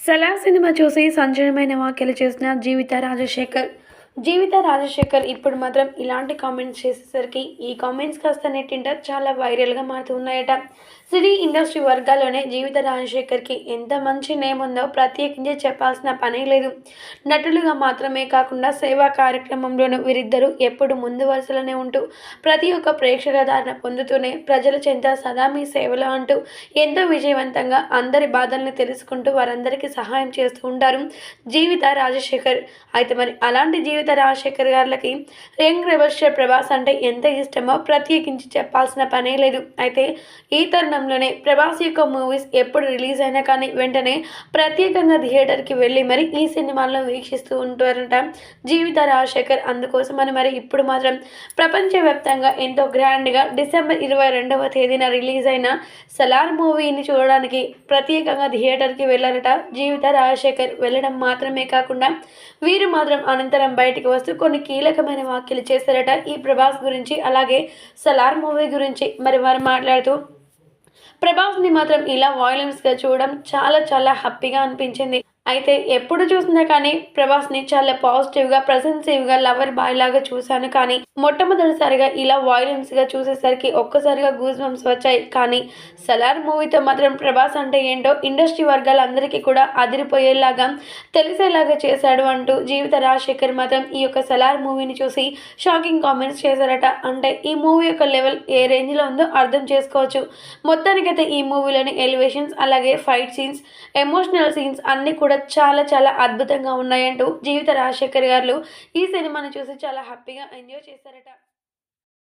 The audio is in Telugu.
సలా సినిమా చూసి సంచలనమైన వ్యాఖ్యలు చేసిన జీవిత రాజశేఖర్. జీవిత రాజశేఖర్ ఇప్పుడు మాత్రం ఇలాంటి కామెంట్స్ చేసేసరికి ఈ కామెంట్స్ కాస్త నెట్టింట చాలా వైరల్గా మారుతున్నాయట సినీ ఇండస్ట్రీ వర్గాల్లోనే జీవిత రాజశేఖర్కి ఎంత మంచి నేమ్ ఉందో ప్రత్యేకించి చెప్పాల్సిన పనే లేదు. నటులుగా మాత్రమే కాకుండా సేవా కార్యక్రమంలోనూ వీరిద్దరూ ఎప్పుడు ముందు వరుసలోనే ఉంటూ ప్రతి ఒక్క ప్రేక్షకాధారణ పొందుతూనే ప్రజల చెంత సదా మీ సేవలో అంటూ ఎంతో విజయవంతంగా అందరి బాధల్ని తెలుసుకుంటూ వారందరికీ సహాయం చేస్తూ ఉంటారు జీవిత రాజశేఖర్. అయితే మరి అలాంటి జీవిత రాజశేఖర్ గారికి యంగ్ రెబల్ ప్రభాస్ అంటే ఎంత ఇష్టమో ప్రత్యేకించి చెప్పాల్సిన పనే లేదు. అయితే ఈ తరుణంలోనే ప్రభాస్ యొక్క మూవీస్ ఎప్పుడు రిలీజ్ అయినా కానీ వెంటనే ప్రత్యేకంగా థియేటర్కి వెళ్ళి మరి ఈ సినిమాలను వీక్షిస్తూ ఉంటారంట జీవిత రాజశేఖర్. అందుకోసం అని మరి ఇప్పుడు మాత్రం ప్రపంచవ్యాప్తంగా ఎంతో గ్రాండ్గా డిసెంబర్ ఇరవై రెండవ తేదీన రిలీజ్ అయిన సలార్ మూవీని చూడడానికి ప్రత్యేకంగా థియేటర్కి వెళ్ళారట జీవిత రాజశేఖర్. వెళ్ళడం మాత్రమే కాకుండా వీరు మాత్రం అనంతరం బయట బయటికి వస్తూ కొన్ని కీలకమైన వ్యాఖ్యలు చేశారట ఈ ప్రభాస్ గురించి అలాగే సలార్ మూవీ గురించి మరి వారు మాట్లాడుతూ ప్రభాస్ని మాత్రం ఇలా వాయిలెన్స్గా చూడడం చాలా చాలా హ్యాపీగా అనిపించింది. అయితే ఎప్పుడు చూసినా కానీ ప్రభాస్ని చాలా పాజిటివ్గా ప్రశంసివ్గా లవర్ బాయ్ లాగా చూశాను. కానీ మొట్టమొదటిసారిగా ఇలా వాయిలెన్స్గా చూసేసరికి ఒక్కసారిగా గూజ్ బంప్స్ వచ్చాయి. కానీ సలార్ మూవీతో మాత్రం ప్రభాస్ అంటే ఏంటో ఇండస్ట్రీ వర్గాలందరికీ కూడా అదిరిపోయేలాగా తెలిసేలాగా చేశాడు అంటూ జీవిత రాజశేఖర్ మాత్రం ఈ యొక్క సలార్ మూవీని చూసి షాకింగ్ కామెంట్స్ చేశారట. అంటే ఈ మూవీ యొక్క లెవెల్ ఏ రేంజ్లో ఉందో అర్థం చేసుకోవచ్చు. మొత్తానికైతే ఈ మూవీలోని ఎలివేషన్స్ అలాగే ఫైట్ సీన్స్ ఎమోషనల్ సీన్స్ అన్నీ కూడా చాలా చాలా అద్భుతంగా ఉన్నాయంటూ జీవిత రాజశేఖర్ గారు ఈ సినిమాని చూసి చాలా హ్యాపీగా ఎంజాయ్ చేశారట.